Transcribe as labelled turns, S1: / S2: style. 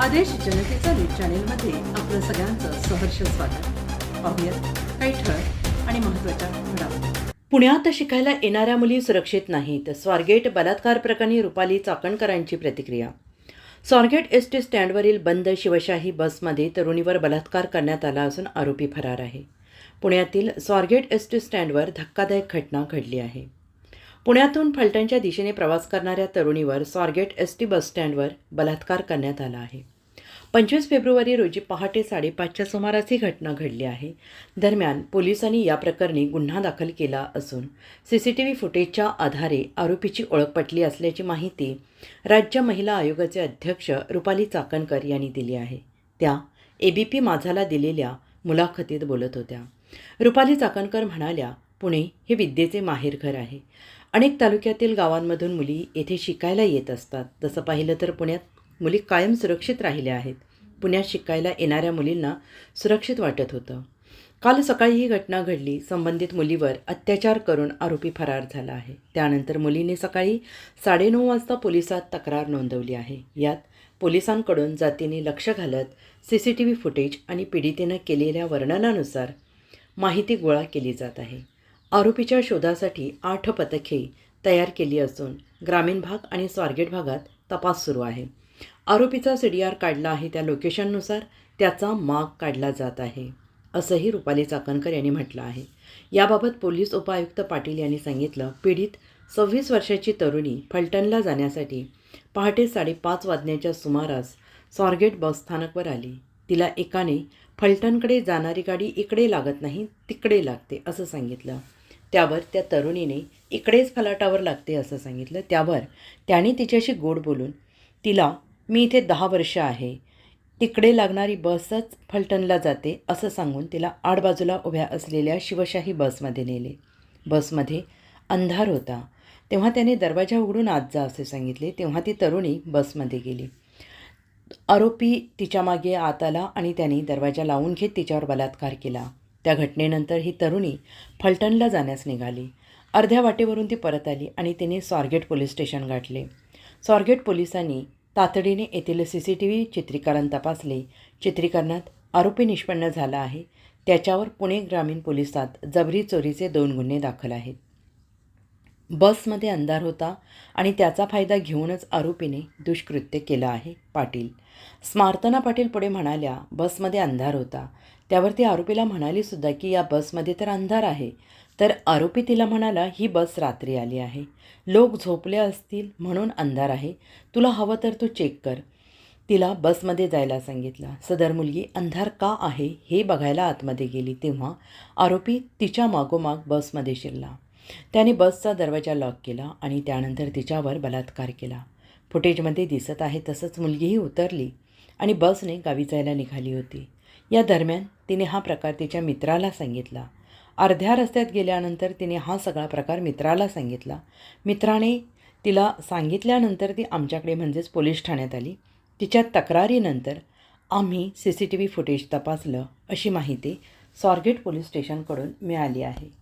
S1: आदेश जनतेचा न्यूज चॅनेलमध्ये आपलं सगळ्यांचं सहर्ष स्वागत. पाहूयात काही ठळक आणि महत्त्वाच्या घडामोडी. पुण्यात शिकायला येणाऱ्या मुली सुरक्षित नाहीत स्वारगेट बलात्कार प्रकरणी रुपाली चाकणकरांची प्रतिक्रिया. स्वारगेट एस टी स्टँडवरील बंद शिवशाही बसमध्ये तरुणीवर बलात्कार करण्यात आला असून आरोपी फरार आहे. पुण्यातील स्वारगेट एस टी स्टँडवर धक्कादायक घटना घडली आहे. पुण्यातून फलटणच्या दिशेने प्रवास करणाऱ्या तरुणीवर स्वारगेट एस टी बसस्टँडवर बलात्कार करण्यात आला आहे. पंचवीस फेब्रुवारी रोजी पहाटे साडेपाचच्या सुमारास ही घटना घडली आहे. दरम्यान पोलिसांनी या प्रकरणी गुन्हा दाखल केला असून सी सी टी व्ही फुटेजच्या आधारे आरोपीची ओळख पटली असल्याची माहिती राज्य महिला आयोगाचे अध्यक्ष रुपाली चाकणकर यांनी दिली आहे. त्या ए बी पी माझाला दिलेल्या मुलाखतीत बोलत होत्या. रुपाली चाकणकर म्हणाल्या पुणे हे विद्येचे माहेरघर आहे. अनेक तालुक्यातील गावांमधून मुली येथे शिकायला येत असतात. तसं पाहिलं तर पुण्यात मुली कायम सुरक्षित राहिल्या आहेत. पुण्यात शिकायला येणाऱ्या मुलींना सुरक्षित वाटत होतं. काल सकाळी ही घटना घडली. संबंधित मुलीवर अत्याचार करून आरोपी फरार झाला आहे. त्यानंतर मुलीने सकाळी साडेनऊ वाजता पोलिसात तक्रार नोंदवली आहे. यात पोलिसांकडून जातीने लक्ष घालत C C T V footage आणि पीडितेनं केलेल्या वर्णनानुसार माहिती गोळा केली जात आहे. आरोपीच्या शोधासाठी आठ पथके तयार केली असून ग्रामीण भाग आणि स्वारगेट भागात तपास सुरू आहे. आरोपीचा सी डी आर काढला आहे त्या लोकेशननुसार त्याचा माग काढला जात आहे असंही रुपाली चाकणकर यांनी म्हटलं आहे. याबाबत पोलीस उपायुक्त पाटील यांनी सांगितलं पीडित सव्वीस वर्षाची तरुणी फलटणला जाण्यासाठी पहाटे साडेपाच वाजण्याच्या सुमारास स्वारगेट बस स्थानकवर आली. तिला एकाने फलटणकडे जाणारी गाडी इकडे लागत नाही तिकडे लागते असं सांगितलं. त्यावर त्या तरुणीने इकडेच फलाटावर लागते असं सांगितलं. त्यावर त्याने तिच्याशी गोड बोलून तिला मी इथे दहा वर्ष आहे. तिकडे लागणारी बसच फलटणला जाते असं सांगून तिला आडबाजूला उभ्या असलेल्या शिवशाही बसमध्ये नेले. बसमध्ये अंधार होता. तेव्हा त्याने दरवाजा उघडून आत जा असे सांगितले. तेव्हा ती तरुणी बसमध्ये गेली. आरोपी तिच्यामागे आत आला आणि त्याने दरवाजा लावून घेत तिच्यावर बलात्कार केला. त्या घटनेनंतर ही तरुणी फलटणला जाण्यास निघाली. अर्ध्या वाटेवरून ती परत आली आणि तिने स्वारगेट पोलीस स्टेशन गाठले. स्वारगेट पोलिसांनी तातडीने येथील सी सी टी व्ही चित्रीकरण तपासले. चित्रीकरणात आरोपी निष्पन्न झाला आहे. त्याच्यावर पुणे ग्रामीण पोलिसात जबरी चोरीचे दोन गुन्हे दाखल आहेत. बसमध्ये अंधार होता आणि त्याचा फायदा घेऊनच आरोपीने दुष्कृत्य केलं आहे पाटील. स्मार्तना पाटील पुढे म्हणाल्या बसमध्ये अंधार होता. त्यावरती आरोपीला म्हणाली सुद्धा की या बसमध्ये तर अंधार आहे. तर आरोपी तिला म्हणाला ही बस रात्री आली आहे. लोक झोपले असतील म्हणून अंधार आहे. तुला हवं तर तू चेक कर. तिला बसमध्ये जायला सांगितलं. सदर मुलगी अंधार का आहे? हे बघायला आतमध्ये गेली तेव्हा आरोपी तिच्या मागोमाग बसमध्ये शिरला. त्याने बसचा दरवाजा लॉक केला आणि त्यानंतर तिच्यावर बलात्कार केला. फुटेजमध्ये दिसत आहे तसंच मुलगीही उतरली आणि बसने गावी जायला निघाली होती. या दरम्यान तिने हा प्रकार तिच्या मित्राला सांगितला. अर्ध्या रस्त्यात गेल्यानंतर तिने हा सगळा प्रकार मित्राला सांगितला. मित्राने तिला सांगितल्यानंतर ती आमच्याकडे म्हणजेच पोलीस ठाण्यात आली. तिच्या तक्रारीनंतर आम्ही C C T V footage तपासलं अशी माहिती स्वारगेट पोलीस स्टेशनकडून मिळाली आहे.